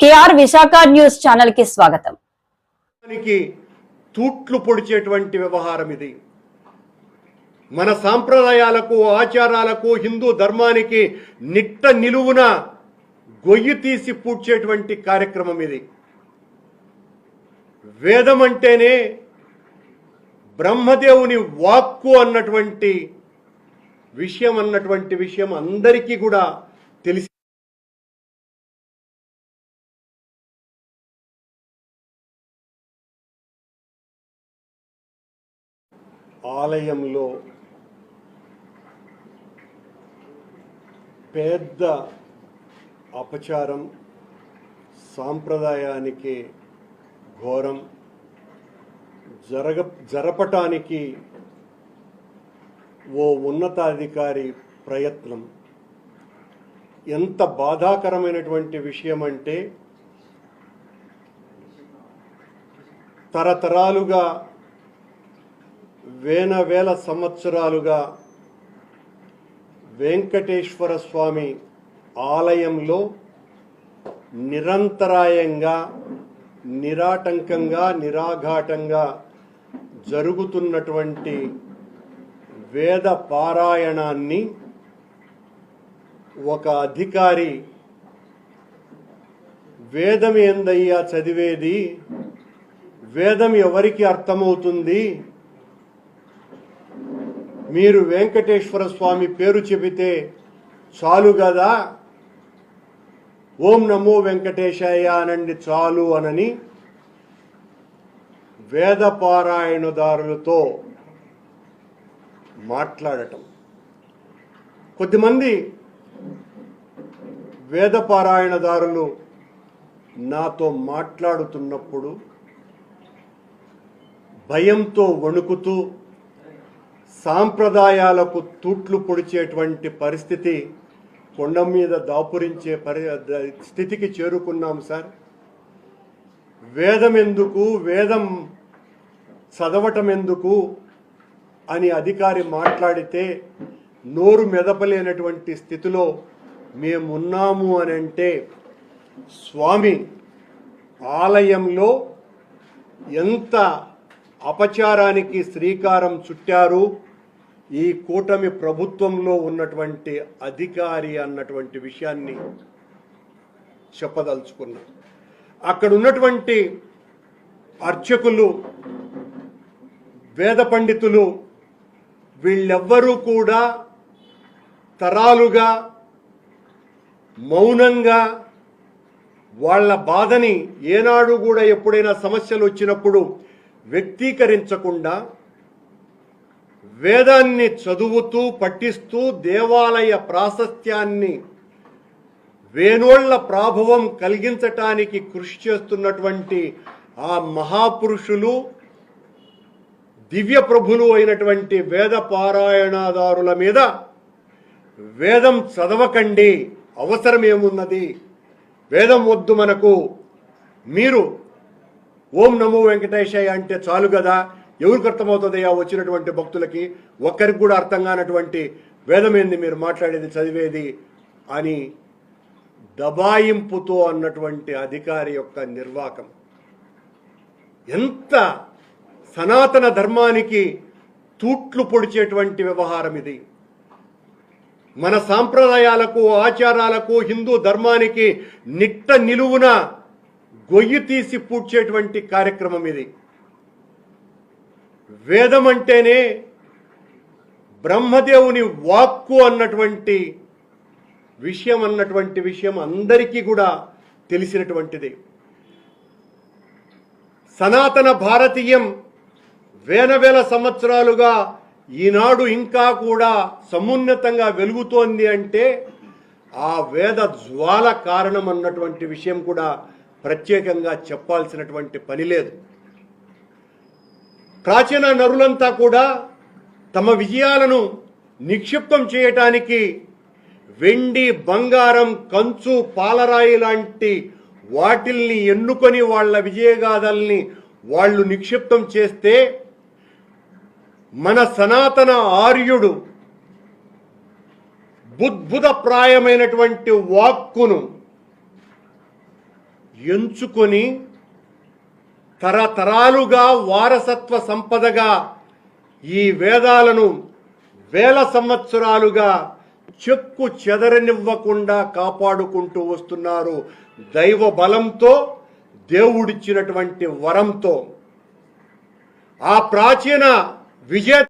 KR Visakha news ఛానల్కి స్వాగతం తూట్లు పొడిచేటువంటి వ్యవహారం ఇది. మన సాంప్రదాయాలకు ఆచారాలకు హిందూ ధర్మానికి నిట్ట నిలువున గొయ్యి తీసి పూడ్చేటువంటి కార్యక్రమం ఇది. వేదం అంటేనే బ్రహ్మదేవుని వాక్కు అన్నటువంటి విషయం అన్నటువంటి విషయం అందరికీ కూడా ఆలయంలో పెద్ద అపచారం సాంప్రదాయానికి ఘోరం జరగ జరపటానికి ఓ ఉన్నతాధికారి ప్రయత్నం. ఎంత బాధాకరమైనటువంటి విషయం అంటే తరతరాలుగా వేల వేల సంవత్సరాలుగా వెంకటేశ్వర స్వామి ఆలయంలో నిరంతరాయంగా నిరాటంకంగా నిరాఘాటంగా జరుగుతున్నటువంటి వేద పారాయణాన్ని ఒక అధికారి వేదం ఏందయ్యా చదివేది? వేదం ఎవరికి అర్థమవుతుంది? మీరు వెంకటేశ్వర స్వామి పేరు చెబితే చాలు కదా ఓం నమో వెంకటేశాయ అనండి చాలు అనని వేద పారాయణదారులతో మాట్లాడటం. కొద్దిమంది వేద పారాయణదారులు నాతో మాట్లాడుతున్నప్పుడు భయంతో వణుకుతూ సాంప్రదాయాలకు తూట్లు పొడిచేటువంటి పరిస్థితి కొండ మీద దాపురించే పరి స్థితికి చేరుకున్నాం సార్. వేదం ఎందుకు వేదం చదవటం ఎందుకు అని అధికారి మాట్లాడితే నోరు మెదపలేనటువంటి స్థితిలో మేమున్నాము అని అంటే స్వామి ఆలయంలో ఎంత అపచారానికి శ్రీకారం చుట్టారు. ఈ కూటమి ప్రభుత్వంలో ఉన్నటువంటి అధికారి అన్నటువంటి విషయాన్ని చెప్పదలుచుకున్నా. అక్కడ ఉన్నటువంటి అర్చకులు వేద పండితులు వీళ్ళెవ్వరూ కూడా తరాలుగా మౌనంగా వాళ్ళ బాధని ఏనాడు కూడా ఎప్పుడైనా సమస్యలు వచ్చినప్పుడు వ్యక్తీకరించకుండా వేదాన్ని చదువుతూ పఠిస్తూ దేవాలయ ప్రాశస్త్యాన్ని వేణోళ్ళ ప్రాభవం కలిగించటానికి కృషి చేస్తున్నటువంటి ఆ మహాపురుషులు దివ్య ప్రభులు అయినటువంటి వేద పారాయణదారుల మీద వేదం చదవకండి అవసరం ఏమున్నది వేదం వద్దు మనకు. మీరు ఓం నమో వెంకటేశయ్య అంటే చాలు కదా ఎవరికి అర్థమవుతుందయ్యా వచ్చినటువంటి భక్తులకి ఒక్కరికి కూడా అర్థం కానటువంటి వేదం మీరు మాట్లాడేది చదివేది అని దబాయింపుతో అన్నటువంటి అధికారి యొక్క నిర్వాకం. ఎంత సనాతన ధర్మానికి తూట్లు పొడిచేటువంటి వ్యవహారం ఇది. మన సాంప్రదాయాలకు ఆచారాలకు హిందూ ధర్మానికి నిట్ట నిలువున గొయ్యి తీసి పూడ్చేటువంటి కార్యక్రమం ఇది. వేదం అంటేనే బ్రహ్మదేవుని వాక్కు అన్నటువంటి విషయం అన్నటువంటి విషయం అందరికీ కూడా తెలిసినటువంటిది. సనాతన భారతీయం వేల వేల సంవత్సరాలుగా ఈనాడు ఇంకా కూడా సమున్నతంగా వెలుగుతోంది అంటే ఆ వేద జ్వాల కారణం అన్నటువంటి విషయం కూడా ప్రత్యేకంగా చెప్పాల్సినటువంటి పని లేదు. ప్రాచీన నరులంతా కూడా తమ విజయాలను నిక్షిప్తం చేయటానికి వెండి బంగారం కంచు పాలరాయి లాంటి వాటిల్ని ఎన్నుకొని వాళ్ళ విజయగాథల్ని వాళ్ళు నిక్షిప్తం చేస్తే మన సనాతన ఆర్యుడు బుద్భుత ప్రాయమైనటువంటి వాక్కును ఎంచుకొని తరతరాలుగా వారసత్వ సంపదగా ఈ వేదాలను వేల సంవత్సరాలుగా చెక్కు చెదరనివ్వకుండా కాపాడుకుంటూ వస్తున్నారు. దైవ బలంతో దేవుడిచ్చినటువంటి వరంతో. ఆ ప్రాచీన విజేత